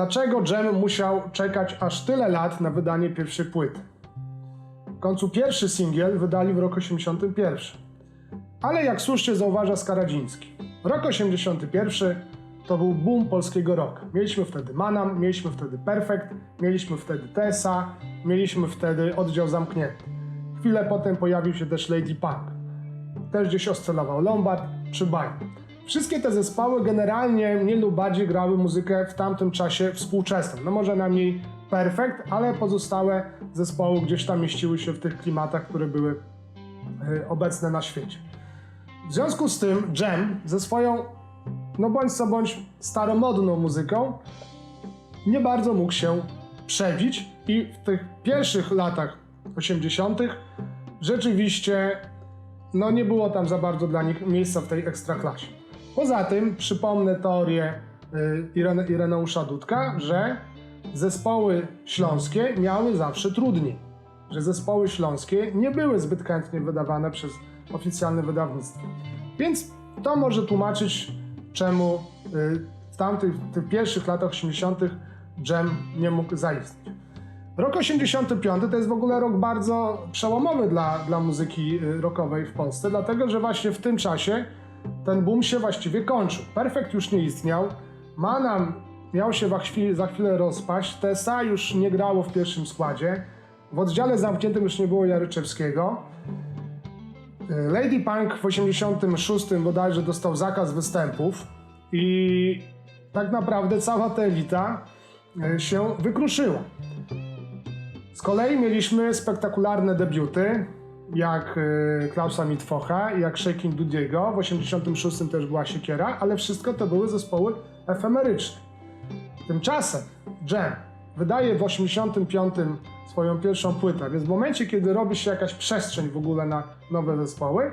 dlaczego Jam musiał czekać aż tyle lat na wydanie pierwszej płyty. W końcu pierwszy singiel wydali w roku 81. Ale jak słusznie zauważa Skaradziński, rok 81 to był boom polskiego roku. Mieliśmy wtedy Manam, mieliśmy wtedy Perfect, mieliśmy wtedy Tessa, mieliśmy wtedy oddział zamknięty. Chwilę potem pojawił się też Lady Punk. Też gdzieś oscylował Lombard czy Bajn. Wszystkie te zespoły generalnie mniej lub bardziej grały muzykę w tamtym czasie współczesną. No może najmniej Perfect, ale pozostałe zespoły gdzieś tam mieściły się w tych klimatach, które były y, obecne na świecie. W związku z tym Jam ze swoją, no bądź co bądź staromodną muzyką nie bardzo mógł się przebić i w tych pierwszych latach 80. rzeczywiście no nie było tam za bardzo dla nich miejsca w tej ekstraklasie. Poza tym przypomnę teorię y, Irene, Ireneusza Dudka, że zespoły śląskie miały zawsze trudniej. Że zespoły śląskie nie były zbyt chętnie wydawane przez oficjalne wydawnictwo. Więc to może tłumaczyć, czemu y, w tamtych tych pierwszych latach 80. Jam nie mógł zaistnieć. Rok 85 to jest w ogóle rok bardzo przełomowy dla, dla muzyki y, rockowej w Polsce, dlatego że właśnie w tym czasie ten boom się właściwie kończył. Perfekt już nie istniał, Manam miał się za chwilę, rozpaść, TSA już nie grało w pierwszym składzie, w oddziale zamkniętym już nie było Jaryczewskiego. Y, Lady Punk w 86 bodajże dostał zakaz występów i tak naprawdę cała ta elita y, się wykruszyła. Z kolei mieliśmy spektakularne debiuty, jak y, Klausa Mitwocha, jak Shaking Dudiego. W 86 też była Siekiera, ale wszystko to były zespoły efemeryczne. Tymczasem Jam wydaje w 85 swoją pierwszą płytę, więc w momencie, kiedy robi się jakaś przestrzeń w ogóle na nowe zespoły,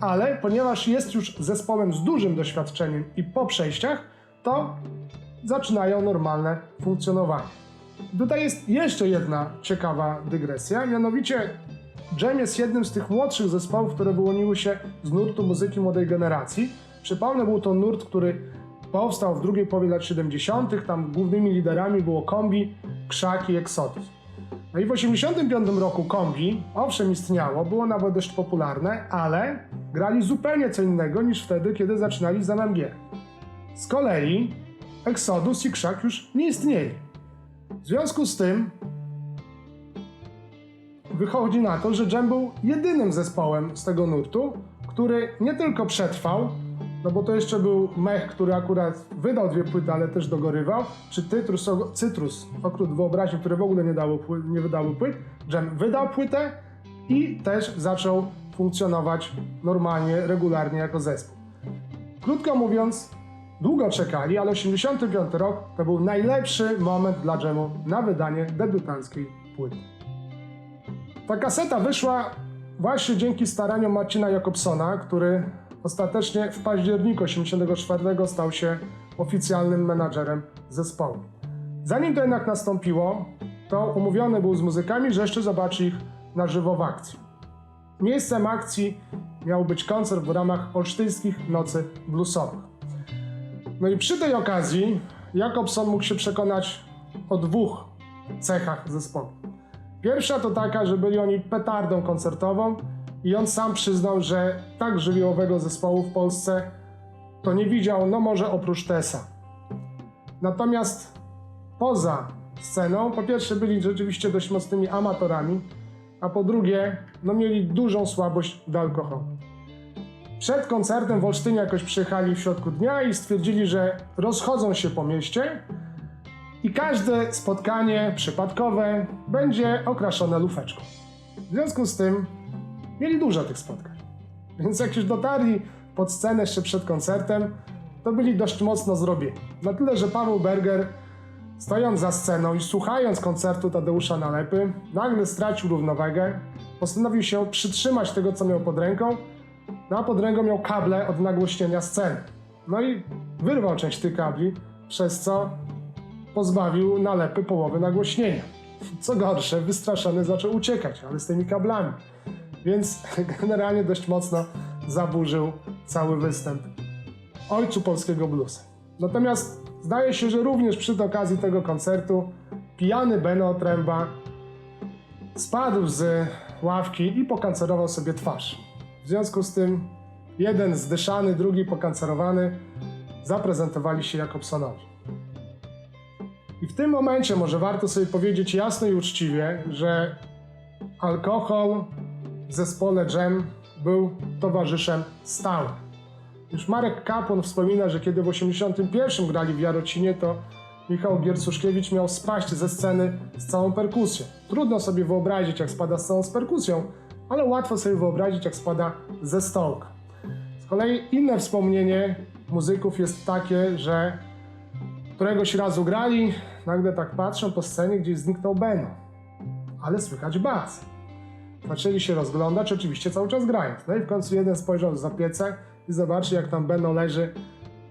ale ponieważ jest już zespołem z dużym doświadczeniem i po przejściach, to zaczynają normalne funkcjonowanie. Tutaj jest jeszcze jedna ciekawa dygresja, mianowicie Jam jest jednym z tych młodszych zespołów, które wyłoniły się z nurtu muzyki młodej generacji. Przypomnę, był to nurt, który powstał w drugiej połowie lat 70. Tam głównymi liderami było Kombi, Krzak i Exodus. No i w 85 roku Kombi, owszem istniało, było nawet dość popularne, ale grali zupełnie co innego niż wtedy, kiedy zaczynali z MMG. Z kolei Exodus i Krzak już nie istnieli. W związku z tym wychodzi na to, że Jam był jedynym zespołem z tego nurtu, który nie tylko przetrwał, no bo to jeszcze był mech, który akurat wydał dwie płyty, ale też dogorywał, czy Cytrus, Cytrus Okrut Wyobraźni, które w ogóle nie, dało, nie wydały płyt. Jam wydał płytę i też zaczął funkcjonować normalnie, regularnie jako zespół. Krótko mówiąc, długo czekali, ale 85 rok to był najlepszy moment dla Jamu na wydanie debiutanckiej płyty. Ta kaseta wyszła właśnie dzięki staraniom Marcina Jakobsona, który ostatecznie w październiku 1984 stał się oficjalnym menadżerem zespołu. Zanim to jednak nastąpiło, to umówiony był z muzykami, że jeszcze zobaczy ich na żywo w akcji. Miejscem akcji miał być koncert w ramach olsztyńskich Nocy Bluesowych. No i przy tej okazji Jakobson mógł się przekonać o dwóch cechach zespołu. Pierwsza to taka, że byli oni petardą koncertową i on sam przyznał, że tak żywiołowego zespołu w Polsce to nie widział, no może oprócz Tesa. Natomiast poza sceną, po pierwsze byli rzeczywiście dość mocnymi amatorami, a po drugie, no mieli dużą słabość do alkoholu. Przed koncertem w Olsztynie jakoś przyjechali w środku dnia i stwierdzili, że rozchodzą się po mieście i każde spotkanie przypadkowe będzie okraszone lufeczką. W związku z tym mieli dużo tych spotkań. Więc jak już dotarli pod scenę jeszcze przed koncertem, to byli dość mocno zrobieni. Na tyle, że Paweł Berger, stojąc za sceną i słuchając koncertu Tadeusza Nalepy, nagle stracił równowagę, postanowił się przytrzymać tego, co miał pod ręką, no a pod ręką miał kable od nagłośnienia sceny. No i wyrwał część tych kabli, przez co pozbawił nalepy połowy nagłośnienia. Co gorsze, wystraszony zaczął uciekać, ale z tymi kablami. Więc generalnie dość mocno zaburzył cały występ ojcu polskiego bluesa. Natomiast Zdaje się, że również przy okazji tego koncertu pijany Beno Tręba spadł z ławki i pokancerował sobie twarz. W związku z tym jeden zdyszany, drugi pokancerowany zaprezentowali się Jakobsonowi. I w tym momencie może warto sobie powiedzieć jasno i uczciwie, że alkohol w zespole Jam był towarzyszem stałym. Już Marek Kapłon wspomina, że kiedy w 81 grali w Jarocinie, to Michał Giercuszkiewicz miał spaść ze sceny z całą perkusją. Trudno sobie wyobrazić, jak spada z całą z perkusją, ale łatwo sobie wyobrazić, jak spada ze stołka. Z kolei inne wspomnienie muzyków jest takie, że któregoś razu grali, nagle tak patrzą po scenie, gdzieś zniknął Beno. Ale słychać bas. Zaczęli się rozglądać, oczywiście cały czas grając. No i w końcu jeden spojrzał za piecę i zobaczy, jak tam Beno leży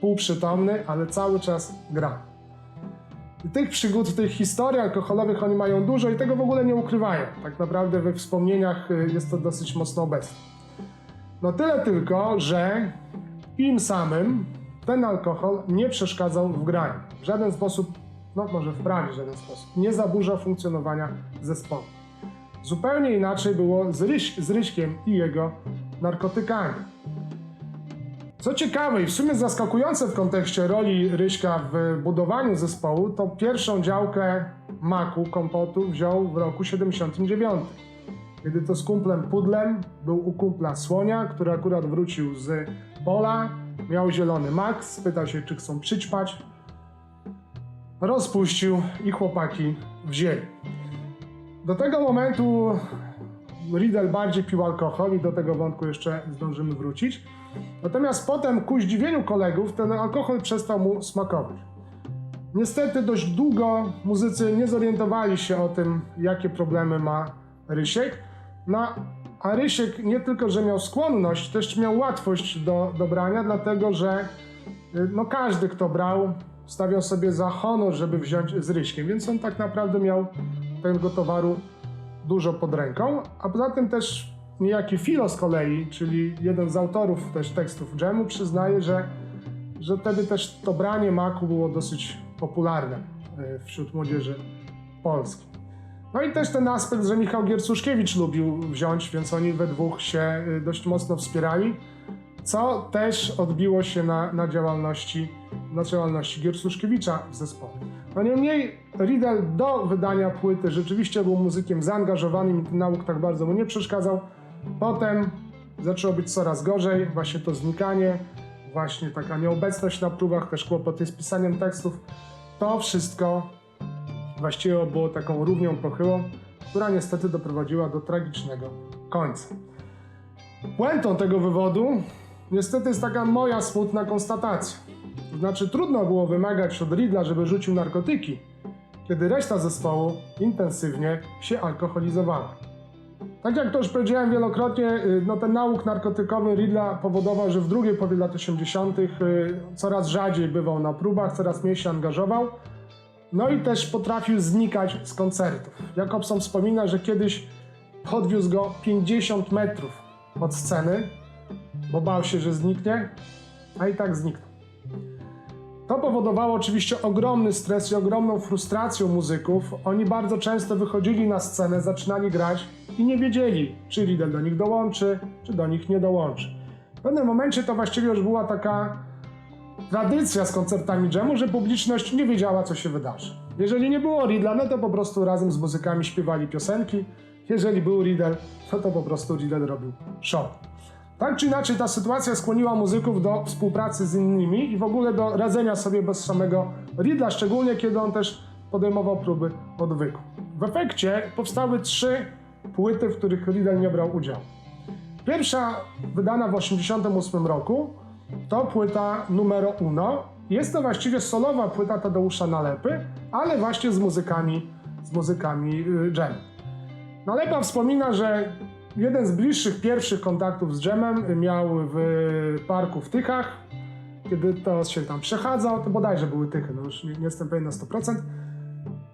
półprzytomny, ale cały czas gra. I tych przygód, tych historii alkoholowych oni mają dużo i tego w ogóle nie ukrywają. Tak naprawdę we wspomnieniach y, jest to dosyć mocno obecne. No tyle tylko, że im samym ten alkohol nie przeszkadzał w graniu. W żaden sposób, no może w prawie żaden sposób, nie zaburza funkcjonowania zespołu. Zupełnie inaczej było z, Ryś, z Ryśkiem i jego narkotykami. Co ciekawe i w sumie zaskakujące w kontekście roli Ryśka w budowaniu zespołu, to pierwszą działkę maku, kompotu wziął w roku 79. Kiedy to z kumplem Pudlem był u kumpla Słonia, który akurat wrócił z pola, miał zielony mak, spytał się, czy chcą przyćpać. Rozpuścił i chłopaki wzięli. Do tego momentu Riddle bardziej pił alkohol i do tego wątku jeszcze zdążymy wrócić. Natomiast potem, ku zdziwieniu kolegów, ten alkohol przestał mu smakować. Niestety dość długo muzycy nie zorientowali się o tym, jakie problemy ma Rysiek. No, a Rysiek nie tylko, że miał skłonność, też miał łatwość do, do brania, dlatego że y, no, każdy, kto brał, stawiał sobie za honor, żeby wziąć z Ryśkiem, więc on tak naprawdę miał tego towaru dużo pod ręką, a poza tym też niejaki Filo z kolei, czyli jeden z autorów też tekstów dżemu, przyznaje, że, że wtedy też to branie maku było dosyć popularne e, wśród młodzieży polskiej. No i też ten aspekt, że Michał Giercuszkiewicz lubił wziąć, więc oni we dwóch się e, dość mocno wspierali, co też odbiło się na, na działalności, na działalności Giercuszkiewicza w zespole. No niemniej Riddle do wydania płyty rzeczywiście był muzykiem zaangażowanym i ten nauk tak bardzo mu nie przeszkadzał. Potem zaczęło być coraz gorzej, właśnie to znikanie, właśnie taka nieobecność na próbach, też kłopoty z pisaniem tekstów. To wszystko właściwie było taką równią pochyłą, która niestety doprowadziła do tragicznego końca. Puentą tego wywodu niestety jest taka moja smutna konstatacja. Znaczy trudno było wymagać od Ridla, żeby rzucił narkotyki, kiedy reszta zespołu intensywnie się alkoholizowała. Tak jak to już powiedziałem wielokrotnie, y, no ten nauk narkotykowy Ridla powodował, że w drugiej połowie lat 80. y, coraz rzadziej bywał na próbach, coraz mniej się angażował. No i też potrafił znikać z koncertów. Jakobson wspomina, że kiedyś podwiózł go 50 metrów od sceny, bo bał się, że zniknie, a i tak zniknął. To powodowało oczywiście ogromny stres i ogromną frustrację muzyków. Oni bardzo często wychodzili na scenę, zaczynali grać i nie wiedzieli, czy Riddle do nich dołączy, czy do nich nie dołączy. W pewnym momencie to właściwie już była taka tradycja z koncertami jamu, że publiczność nie wiedziała, co się wydarzy. Jeżeli nie było Riddla, no to po prostu razem z muzykami śpiewali piosenki. Jeżeli był Riddle, to to po prostu Riddle robił show. Tak czy inaczej, ta sytuacja skłoniła muzyków do współpracy z innymi i w ogóle do radzenia sobie bez samego Riddla, szczególnie kiedy on też podejmował próby odwyku. W efekcie powstały trzy płyty, w których Riddle nie brał udziału. Pierwsza, wydana w 1988 roku, to płyta numero uno. Jest to właściwie solowa płyta Tadeusza Nalepy, ale właśnie z muzykami, z muzykami y, jam. Nalepa wspomina, że jeden z bliższych pierwszych kontaktów z dżemem miał w parku w Tychach. Kiedy to się tam przechadzał, to bodajże były Tychy, no już nie, nie jestem pewien na 100%,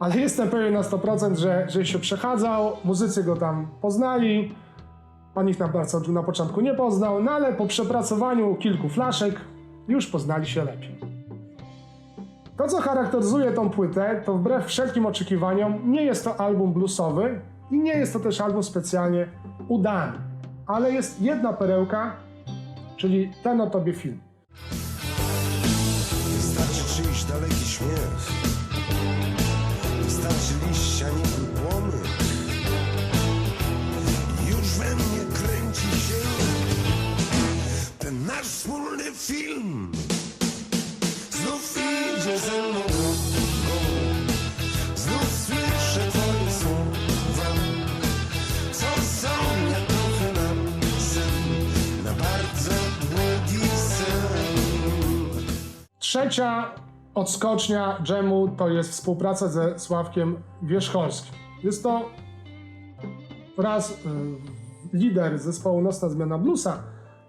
ale jestem pewien na 100%, że, że się przechadzał, muzycy go tam poznali, on ich na, bardzo, na początku nie poznał, no ale po przepracowaniu kilku flaszek już poznali się lepiej. To, co charakteryzuje tą płytę, to wbrew wszelkim oczekiwaniom, nie jest to album bluesowy i nie jest to też album specjalnie udany. Ale jest jedna perełka, czyli ten o tobie film. Wystarczy czyjś daleki śmiech Wystarczy liścia niby wspólny film. Znów idzie ze mną Trzecia odskocznia dżemu to jest współpraca ze Sławkiem Wierzcholskim. Jest to raz y, lider zespołu Nocna Zmiana Bluesa,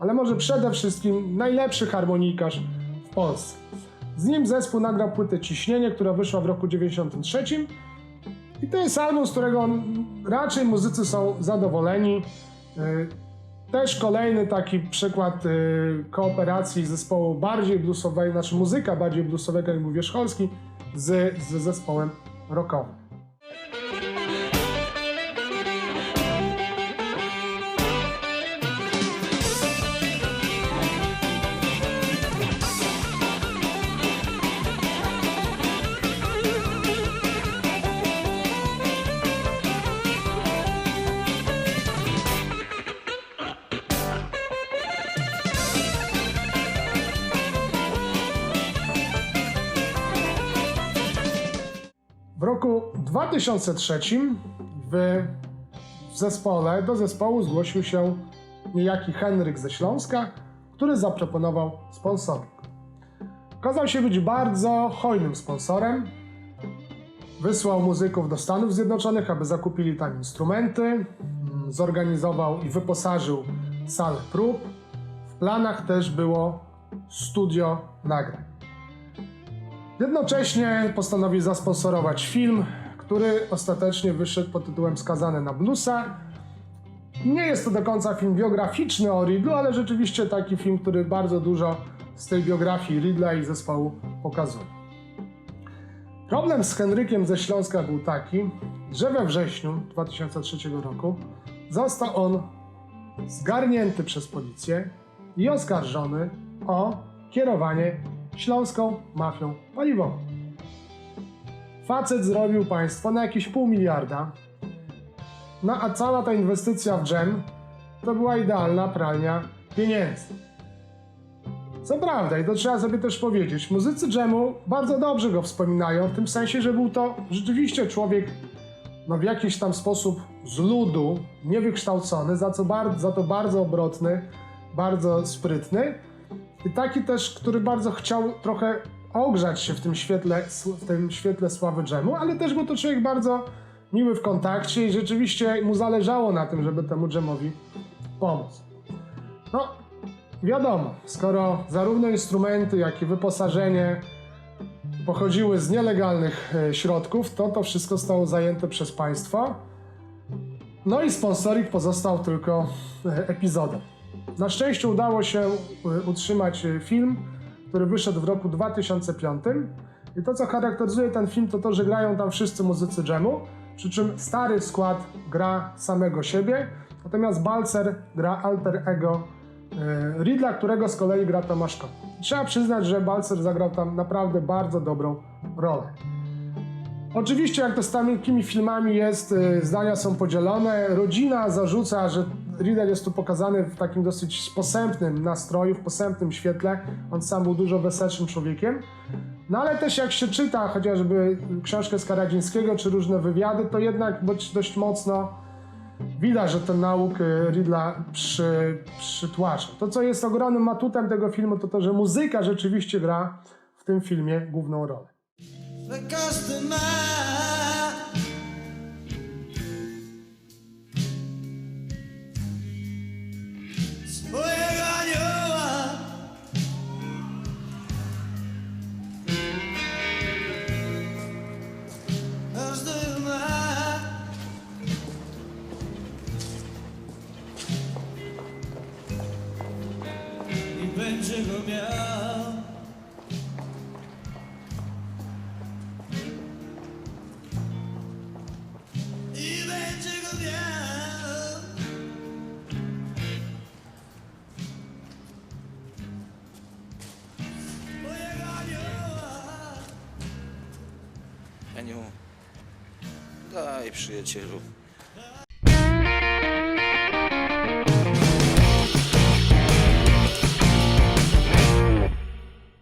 ale może przede wszystkim najlepszy harmonikarz w Polsce. Z nim zespół nagrał płytę Ciśnienie, która wyszła w roku 93 i to jest album, z którego raczej muzycy są zadowoleni. Y, Też kolejny taki przykład y, kooperacji zespołu bardziej bluesowego, znaczy muzyka bardziej bluesowego, jak był Wierzcholski, z, z zespołem rockowym. Roku 2003 w zespole, do zespołu zgłosił się niejaki Henryk ze Śląska, który zaproponował sponsoring. Okazał się być bardzo hojnym sponsorem. Wysłał muzyków do Stanów Zjednoczonych, aby zakupili tam instrumenty. Mm, Zorganizował i wyposażył salę prób. W planach też było studio nagrań. Jednocześnie postanowił zasponsorować film, który ostatecznie wyszedł pod tytułem Skazany na bluesa. Nie jest to do końca film biograficzny o Ridlu, ale rzeczywiście taki film, który bardzo dużo z tej biografii Ridla i zespołu pokazuje. Problem z Henrykiem ze Śląska był taki, że we wrześniu 2003 roku został on zgarnięty przez policję i oskarżony o kierowanie śląską mafią paliwową. Facet zrobił państwo na jakieś pół miliarda, no a cała ta inwestycja w dżem to była idealna pralnia pieniędzy. Co prawda, i to trzeba sobie też powiedzieć, muzycy dżemu bardzo dobrze go wspominają, w tym sensie, że był to rzeczywiście człowiek no, w jakiś tam sposób z ludu, niewykształcony, za, co bar- za to bardzo obrotny, bardzo sprytny i taki też, który bardzo chciał trochę ogrzać się w tym świetle, w tym świetle sławy dżemu, ale też był to człowiek bardzo miły w kontakcie i rzeczywiście mu zależało na tym, żeby temu dżemowi pomóc. No, wiadomo, skoro zarówno instrumenty, jak i wyposażenie pochodziły z nielegalnych e, środków, to to wszystko zostało zajęte przez państwo. No i sponsoring pozostał tylko e, epizodem. Na szczęście udało się e, utrzymać e, film, który wyszedł w roku 2005. I to, co charakteryzuje ten film, to to, że grają tam wszyscy muzycy dżemu, przy czym stary skład gra samego siebie, natomiast Balcer gra alter ego e, Ridla, którego z kolei gra Tomasz Kot. Trzeba przyznać, że Balcer zagrał tam naprawdę bardzo dobrą rolę. Oczywiście, jak to z takimi filmami jest, zdania są podzielone. Rodzina zarzuca, że Riddle jest tu pokazany w takim dosyć posępnym nastroju, w posępnym świetle. On sam był dużo weselszym człowiekiem. No ale też jak się czyta chociażby książkę Skaradzińskiego czy różne wywiady, to jednak dość, mocno widać, że ten nauk Ridla przy, przytłacza. To, co jest ogromnym atutem tego filmu, to to, że muzyka rzeczywiście gra w tym filmie główną rolę. Przyjacielu.